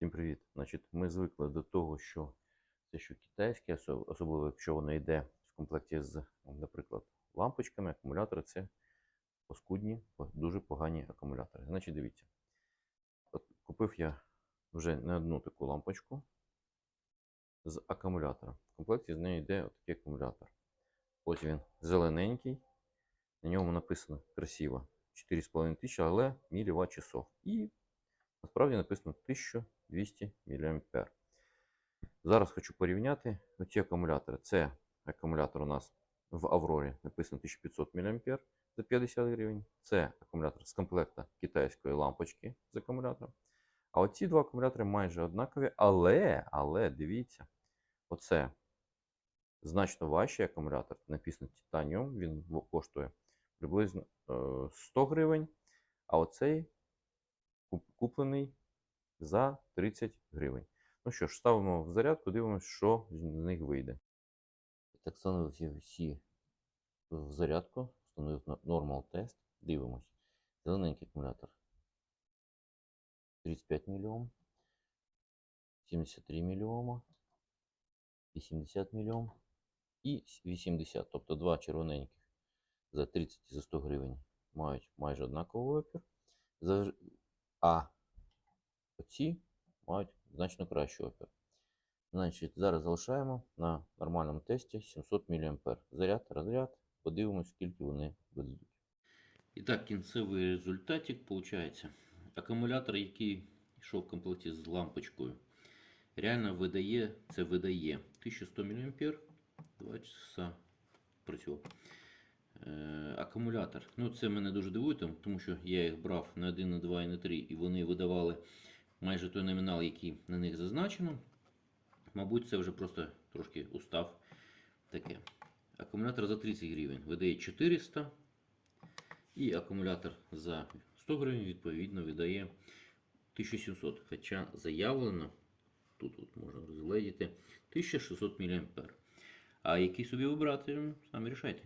Всім привіт. Значить, ми звикли до того, що це що китайське, особливо якщо воно йде в комплекті з, наприклад, лампочками, акумулятори, це оскудні, дуже погані акумулятори. Значить, дивіться. От купив я вже не одну таку лампочку з акумулятором. В комплекті з нею йде отакий акумулятор. Ось він зелененький. На ньому написано красиво 4,5 тисячі, але міліват часов. І Насправді написано 1200 мА. Зараз хочу порівняти оці акумулятори. Це акумулятор у нас в Аврорі написано 1500 мА за 50 гривень. Це акумулятор з комплекта китайської лампочки з акумулятором. А оці два акумулятори майже однакові, але, але дивіться, оце значно важчий акумулятор. Написано Titanium, він коштує приблизно е, 100 гривень. А оцей куплений за 30 гривень. Ну що ж, ставимо в зарядку, дивимося, що з них вийде. Так, встановив я всі в зарядку, встановив Normal тест. Дивимось. Зелененький акумулятор 35 мільйом, 73 мільйома, 80 мільйом і 80. Тобто два червоненьких за 30 і за 100 гривень мають майже однаковий опір. А оці мають значно кращий опір. Значить, зараз залишаємо на нормальному тесті 700 мА. Заряд, розряд, подивимось, скільки вони видадуть. І так, кінцевий результатик виходить. Акумулятор, який йшов в комплекті з лампочкою, реально видає, це видає 1100 мА, 2 часа працював. Е, акумулятор. Ну, це мене дуже дивує, тому що я їх брав на 1, на 2 і на 3, і вони видавали майже той номінал, який на них зазначено. Мабуть, це вже просто трошки устав таке. Акумулятор за 30 гривень видає 400. І акумулятор за 100 гривень, відповідно, видає 1700. Хоча заявлено, тут от можна розгледіти, 1600 мА. А який собі вибрати, самі рішайте.